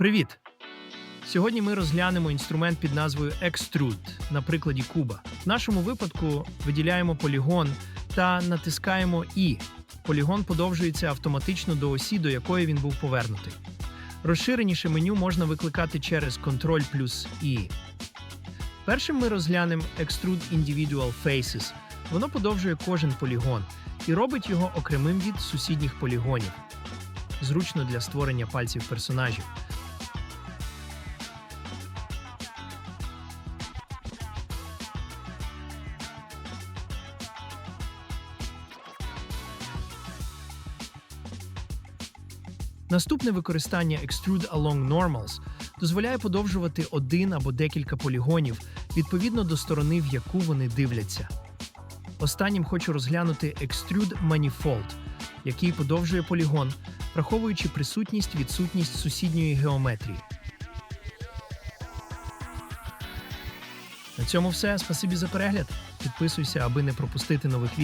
Привіт! Сьогодні ми розглянемо інструмент під назвою Extrude на прикладі куба. В нашому випадку виділяємо полігон та натискаємо І. Полігон подовжується автоматично до осі, до якої він був повернутий. Розширеніше меню можна викликати через Ctrl плюс І. Першим ми розглянемо Extrude Individual Faces. Воно подовжує кожен полігон і робить його окремим від сусідніх полігонів. Зручно для створення пальців персонажів. Наступне використання Extrude Along Normals дозволяє подовжувати один або декілька полігонів відповідно до сторони, в яку вони дивляться. Останнім хочу розглянути Extrude Manifold, який подовжує полігон, враховуючи присутність відсутність сусідньої геометрії. На цьому все. Спасибі за перегляд. Підписуйся, аби не пропустити нових відео.